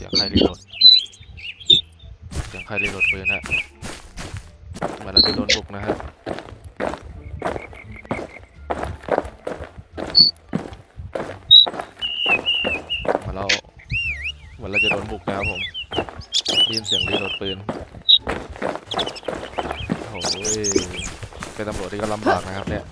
สียงใครรีโหลดเสียงใครรีโหลดปืนฮะเหมือนเราจะโดนบุกนะฮะเหมือนเราเหมือนเราจะโดนบุกนะครับผมได้ยินเสียงรีโหลดปืนโอ้โหเป็นตำรวจที่ก็ลำบากนะครับเนี่ย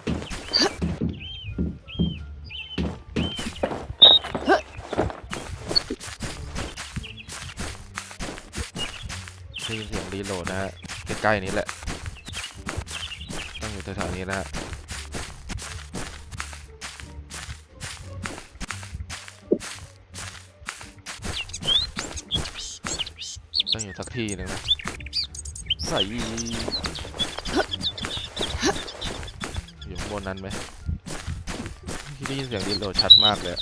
ได้ยินเสียงรีโหลดนะฮะใกล้ๆนี้แหละต้องอยู่แถวๆนี้นะฮะต้องอยู่สักที่หนึงนะใส่อยู่บนนั้นไหมที่ได้ยินเสียงรีโหลดชัดมากเลย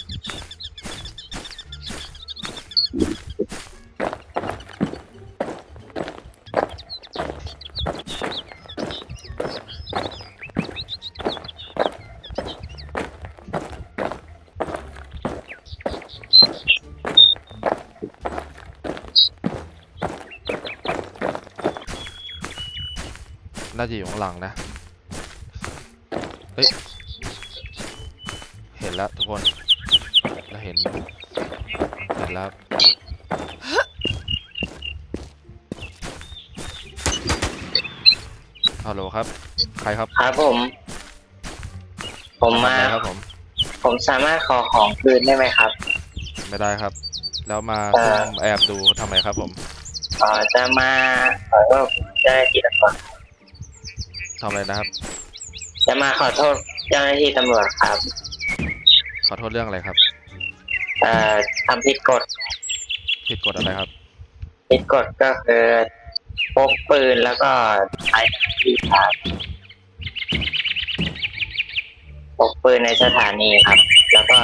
น่าจะอยู่ข้างหลังนะ เฮ้ย เห็นแล้วทุกคนเราเห็น เห็นแล้วฮัลโหลครับ ใครครับครับผม ผมมาทำอะไรครับผม ผมสามารถขอของคืนได้ไหมครับ ไม่ได้ครับ แล้วมาเอ่อ ซุ่มแอบดูทำไมครับผม เอ่อจะมาขอโทษเจ้าหน้าที่ตำรวจ ทำอะไรนะครับ จะมาขอโทษเจ้าหน้าที่ตำรวจครับขอโทษเรื่องอะไรครับ เอ่อทำผิดกฎผิดกฎอะไรครับ ผิดกฎก็คือพกปืนแล้วก็ใช้ที่ครับพกปืนในสถานีครับ แล้วก็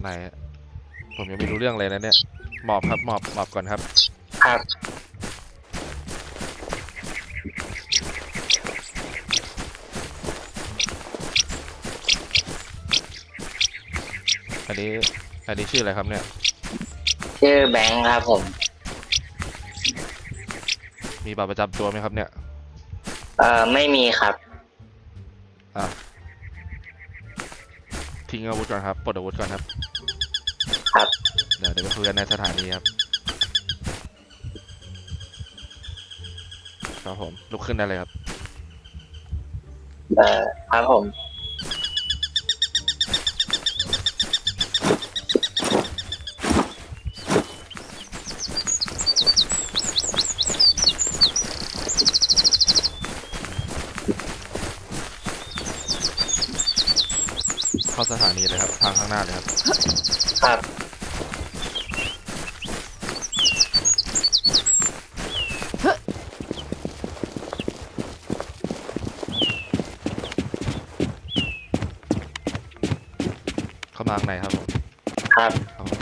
ไหน ผมยังไม่รู้เรื่องเลยนะเนี่ย หมอบครับ หมอบ หมอบก่อนครับ ครับ อันนี้ อันนี้ชื่ออะไรครับเนี่ย ชื่อแบงค์ครับผม มีบัตรประจำตัวไหมครับเนี่ย เอ่อไม่มีครับ อะ ทิ้งอาวุธก่อนครับ ปลดอาวุธก่อนครับ ครับ เดี๋ยวเดี๋ยวไปคุยกันในสถานีครับ ครับผม ลุกขึ้นได้เลยครับ เอ่อครับผม เข้าสถานีเลยครับทางข้างหน้าเลยครับครับเข้ามาข้างในครับผมครับครับผม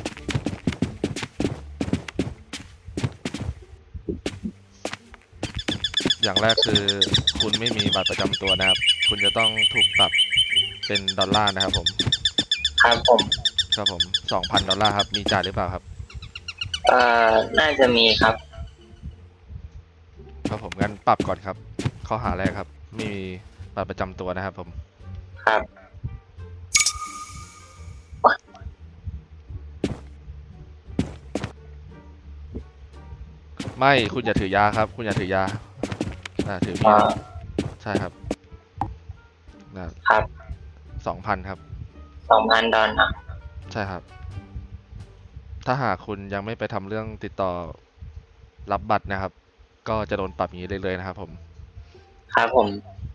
อย่างแรกคือคุณไม่มีบัตรประจำตัวนะครับ คุณจะต้องถูกปรับ เป็นดอลลาร์นะครับผมครับผมครับผมสองพันดอลลาร์ครับ มีจ่ายหรือเปล่าครับ เอ่อน่าจะมีครับ ครับผมงั้นปรับก่อนครับ ข้อหาแรกครับ ไม่มีบัตรประจำตัวนะครับผม ครับไม่คุณอย่าถือยาครับ คุณอย่าถือยาอ่าถือมีอ่าดใช่ครับนะครับ สองพันครับ สองพันดอลนะใช่ครับ ถ้าหากคุณยังไม่ไปทำเรื่องติดต่อรับบัตรนะครับ ก็จะโดนปรับอย่างนี้เลยๆนะครับผม ครับผม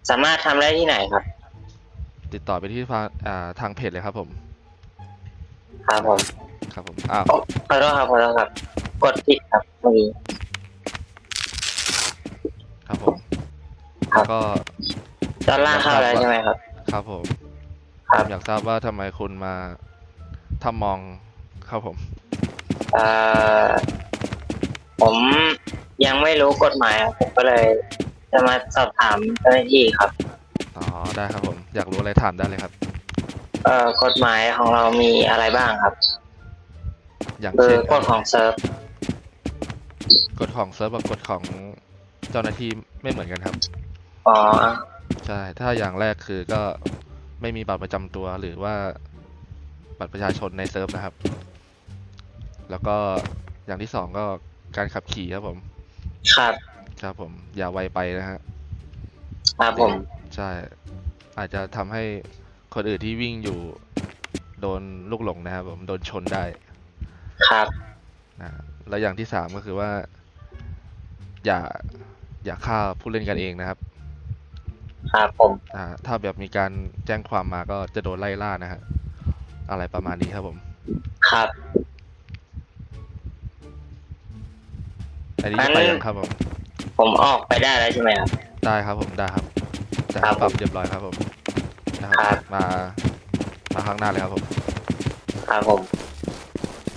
สามารถทำได้ที่ไหนครับ ติดต่อไปที่ทางอ่าทางเพจเลยครับผม ครับผมครับผม อ้าวขอขอโทษครับขอโทษครับ กดผิดครับเมื่อกี้ ครับผมแล้วก็ ดอลลาร์เข้าแล้วใช่ไหมครับ ครับผม ครับอยากทราบว่าทำไมคุณมาถ้ามองครับผม เอ่อผมยังไม่รู้กฎหมายครับผมก็เลย จะมาสอบถามเจ้าหน้าที่ครับ อ๋อ ได้ครับผม อยากรู้อะไรถามได้เลยครับ เอ่อกฎหมายของเรามีอะไรบ้างครับอย่างคือเช่นกฎของเซิร์ฟกฎของเซิร์ฟกับกฎของเจ้าหน้าที่ไม่เหมือนกันครับ อ๋อ ใช่ ถ้าอย่างแรกคือก็ ไม่มีบัตรประจำตัวหรือว่าบัตรประชาชนในเซิร์ฟนะครับ แล้วก็อย่างที่สองก็การขับขี่ครับผม ครับครับผมอย่าไวไปนะฮะครับผมใช่ อาจจะทำให้คนอื่นที่วิ่งอยู่โดนลูกหลงนะครับผมโดนชนได้ครับนะแล้วอย่างที่สามก็คือว่า อย่าอย่าฆ่าผู้เล่นกันเองนะครับ ครับผมอ่าถ้าแบบมีการแจ้งความมาก็จะโดนไล่ล่านะฮะอะไรประมาณนี้ครับผม ครับ อันนี้งั้จะนไปยังครับผม ผมออกไปได้แล้วใช่ไหมครับ ได้ครับผมได้ครับแต่ครับปรับเรียบร้อยครับผมนะคครัรับ มา มาข้างหน้าเลยครับผมครับผม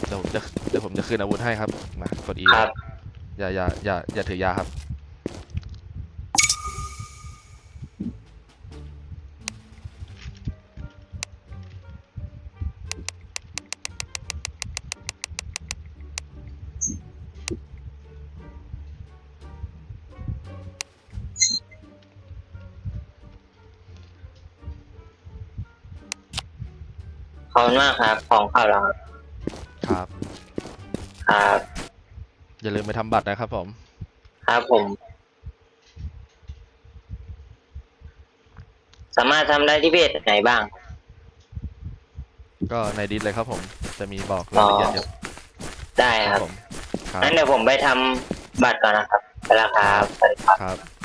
เดี๋ยวผมจะเดี๋ยวผมจะคืนอาวุธให้ครับมากด E ครับ อย่าอย่าอย่าอย่าถือยาครับ ขอบคุณมากครับ ของเข้าแล้วครับครับ ครับ อย่าลืมไปทำบัตรนะครับผม ครับผม สามารถทำได้ที่เพจไหนบ้าง ก็ในดิสเลยครับผม จะมีบอกรายละเอียดเยอะได้คครัรับบผม ครับ งั้นเดี๋ยวผมไปทำบัตรก่อนนะครับไปแล้วครับสวัสดีครับ ครับ